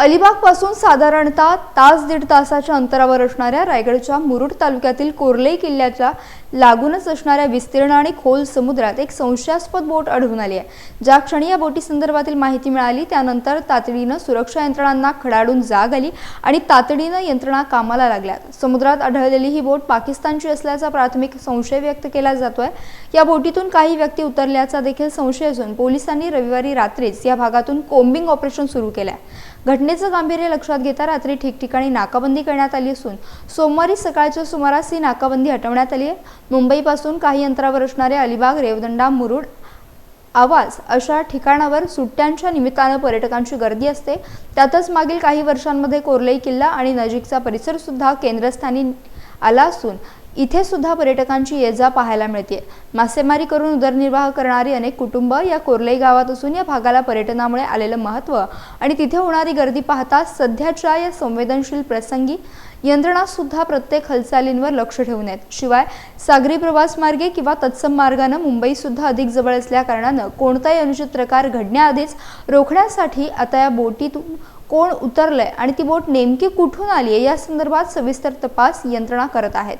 अलिबागपासून साधारणतः तास दीड तासाच्या अंतरावर असणाऱ्या रायगडच्या मुरुड तालुक्यातील कोरले किल्ल्याच्या लागूनच असणाऱ्या विस्तीर्ण आणि खोल समुद्रात एक संशयास्पद बोट आढळून आली आहे. ज्या क्षणी या बोटी संदर्भातील माहिती मिळाली त्यानंतर तातडीनं सुरक्षा यंत्रणांना खडाडून जाग आली आणि तातडीनं यंत्रणा कामाला लागल्यात समुद्रात आढळलेली ही बोट पाकिस्तानची असल्याचा प्राथमिक संशय व्यक्त केला जातोय. या बोटीतून काही व्यक्ती उतरल्याचा देखील संशय असून पोलिसांनी रविवारी रात्रीच या भागातून कोम्बिंग ऑपरेशन सुरू केलं आहे घटनेचं गांभीर्य लक्षात घेता रात्री ठिकठिकाणी नाकाबंदी करण्यात आली असून सोमवारी सकाळच्या सुमारास ही नाकाबंदी हटवण्यात आली आहे. मुंबईपासून काही अंतरावर असणारे अलिबाग रेवदंडा मुरुड आवाज अशा ठिकाणावर सुट्ट्यांच्या निमित्तानं पर्यटकांची गर्दी असते. त्यातच मागील काही वर्षांमध्ये कोरलई किल्ला आणि नजीकचा परिसरसुद्धा केंद्रस्थानी आला असून इथे सुद्धा पर्यटकांची ये जा पाहायला मिळते. मासेमारी करून उदरनिर्वाह करणारी अनेक कुटुंब या कोरलई गावात असून या भागाला पर्यटनामुळे आलेलं महत्त्व आणि तिथे होणारी गर्दी पाहता सध्याच्या या संवेदनशील प्रसंगी यंत्रणा सुद्धा प्रत्येक हालचालींवर लक्ष ठेवून आहेत. शिवाय सागरी प्रवास मार्गे किंवा तत्सम मार्गानं मुंबई सुद्धा अधिक जवळ असल्या कारणानं कोणताही अनुचित प्रकार घडण्याआधीच रोखण्यासाठी आता या बोटीतून कोण उतरलंय आणि ती बोट नेमकी कुठून आली आहे या संदर्भात सविस्तर तपास यंत्रणा करत आहेत.